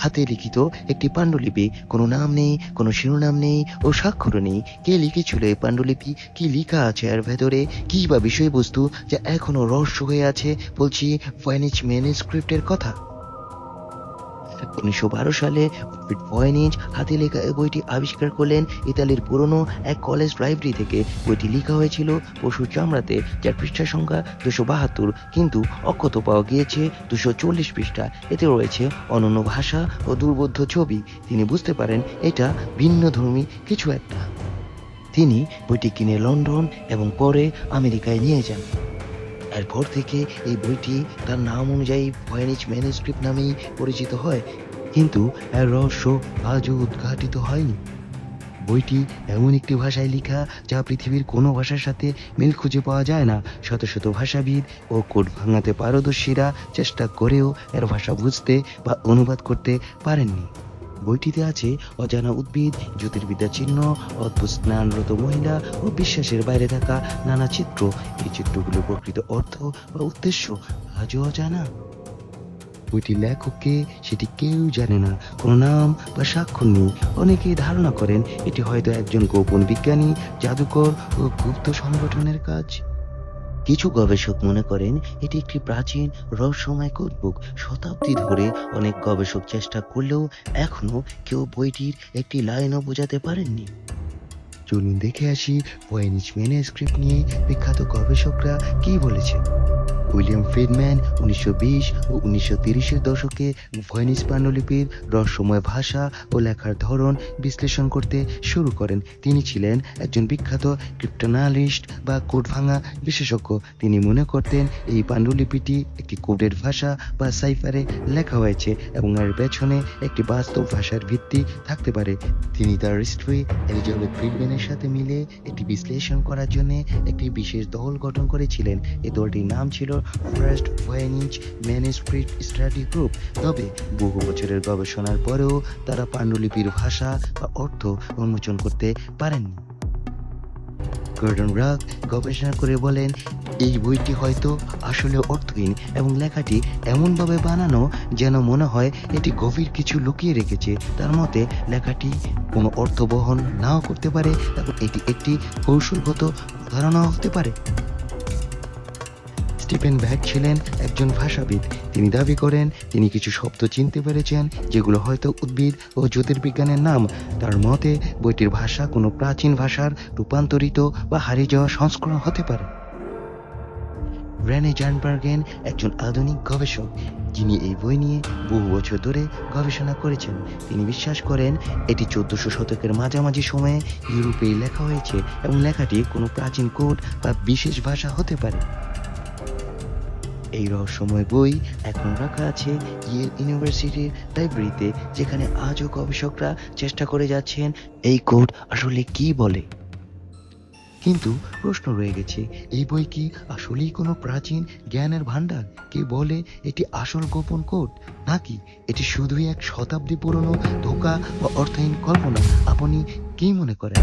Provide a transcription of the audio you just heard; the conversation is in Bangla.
হাতে লিখিত একটি পাণ্ডুলিপি। কোনো নাম নেই, কোনো শিরোনাম নেই ও স্বাক্ষর নেই। কে লিখেছিল এই পাণ্ডুলিপি? কি লিখা আছে এর ভেতরে? কি বা বিষয়বস্তু যা এখনও রহস্য হয়ে আছে? বলছি ভয়েনিচ ম্যানুস্ক্রিপ্টের কথা। উনিশশো বারো সালে ভয়েনিচ হাতে লেখা বইটি আবিষ্কার করলেন ইতালির পুরনো এক কলেজ লাইব্রেরি থেকে। বইটি লেখা হয়েছিল পশুর চামড়াতে, যার পৃষ্ঠা সংখ্যা দুশো বাহাত্তর, কিন্তু অক্ষত পাওয়া গিয়েছে দুশো চল্লিশ পৃষ্ঠা। এতে রয়েছে অনন্য ভাষা ও দুর্বোধ্য ছবি। তিনি বুঝতে পারেন এটা ভিন্ন ধর্মী কিছু একটা। তিনি বইটি কিনে লন্ডন এবং পরে আমেরিকায় নিয়ে যান। এরপর থেকে এই বইটি তার নাম অনুযায়ী ভয়েনিচ ম্যানুস্ক্রিপ্ট নামেই পরিচিত হয়। কিন্তু এর রহস্য আজও উদ্ঘাটিত হয়নি। বইটি এমন একটি ভাষায় লেখা যা পৃথিবীর কোনো ভাষার সাথে মিল খুঁজে পাওয়া যায় না। শত শত ভাষাবিদ ও কোড ভাঙাতে পারদর্শীরা চেষ্টা করেও এর ভাষা বুঝতে বা অনুবাদ করতে পারেননি। বইটিতে আছে অজানা উদ্ভিদ, জ্যোতির্বিদ্যা চিহ্ন, অদ্ভুত স্নানরত মহিলা ও বিশ্বাসের বাইরে থাকা নানা চিত্র। এই চিত্রগুলোর প্রকৃত অর্থ বা উদ্দেশ্য আজও অজানা। বইটির লেখককে সেটি কেউ জানে না। কোনো নাম বা স্বাক্ষর নেই। অনেকেই ধারণা করেন এটি হয়তো একজন গোপন বিজ্ঞানী, জাদুকর ও গুপ্ত সংগঠনের কাজ। কিছু গবেষক মনে করেন এটি একটি প্রাচীন রহস্যময় কোডবুক শতাব্দী ধরে অনেক গবেষক চেষ্টা করলেও এখনও কেউ বইটির একটি লাইনও বোঝাতে পারেননি। চলুন দেখে আসি ভয়েনিচ ম্যানুস্ক্রিপ্ট নিয়ে বিখ্যাত গবেষকরা কি বলেছেন। উইলিয়াম ফ্রিডম্যান উনিশশো বিশ ও উনিশশো তিরিশের দশকে ভয়েনিস পাণ্ডুলিপির রহস্যময় ভাষা ও লেখার ধরন বিশ্লেষণ করতে শুরু করেন। তিনি ছিলেন একজন বিখ্যাত ক্রিপ্টোনালিস্ট বা কোড ভাঙা বিশেষজ্ঞ। তিনি মনে করতেন এই পাণ্ডুলিপিটি একটি কোডের ভাষা বা সাইফারে লেখা হয়েছে এবং এর পেছনে একটি বাস্তব ভাষার ভিত্তি থাকতে পারে। তিনি তার স্ত্রী এলিজাবেথ ফ্রিডম্যানের সাথে মিলে একটি বিশ্লেষণ করার জন্য একটি বিশেষ দল গঠন করেছিলেন। এই দলটির নাম ছিল first Voynich manuscript study group. তবে বহু বছরের গবেষণার পরেও তারা পাণ্ডুলিপির ভাষা বা অর্থ উন্মোচন করতে পারেননি। গর্ডন রাক গবেষণা করে বলেন, এই বইটি হয়তো আসলে অর্থহীন এবং লেখাটি এমনভাবে বানানো যেন মনে হয় এটি গভীর কিছু লুকিয়ে রেখেছে। তার মতে, লেখাটি কোনো অর্থ বহন নাও করতে পারে এবং এটি একটি কৌশলগত ধারণাও হতে পারে। স্টিফেন ব্যাগ ছিলেন একজন ভাষাবিদ। তিনি দাবি করেন, তিনি কিছু শব্দ চিনতে পেরেছেন, যেগুলো হয়তো উদ্ভিদ ও জ্যোতির্বিজ্ঞানের নাম। তার মতে, বইটির ভাষা কোনো প্রাচীন ভাষার রূপান্তরিত বা হারিয়ে যাওয়া সংস্করণ হতে পারে। রেনে জানবার্গেন একজন আধুনিক গবেষক, যিনি এই বই নিয়ে বহু বছর ধরে গবেষণা করেছেন। তিনি বিশ্বাস করেন, এটি চোদ্দশো শতকের মাঝামাঝি সময়ে ইউরোপেই লেখা হয়েছে এবং লেখাটি কোনো প্রাচীন কোড বা বিশেষ ভাষা হতে পারে। এই রহস্যময় বই এখন রাখা আছে ইয়েল ইউনিভার্সিটির লাইব্রেরিতে যেখানে আজও গবেষকরা চেষ্টা করে যাচ্ছেন এই কোড আসলে কি বলে। কিন্তু প্রশ্ন রয়ে গেছে, এই বই কি আসলেই কোনো প্রাচীন জ্ঞানের ভাণ্ডার? কে বলে এটি আসল গোপন কোড নাকি এটি শুধুই এক শতাব্দী পুরনো ধোকা বা অর্থহীন কল্পনা? আপনি কি মনে করেন?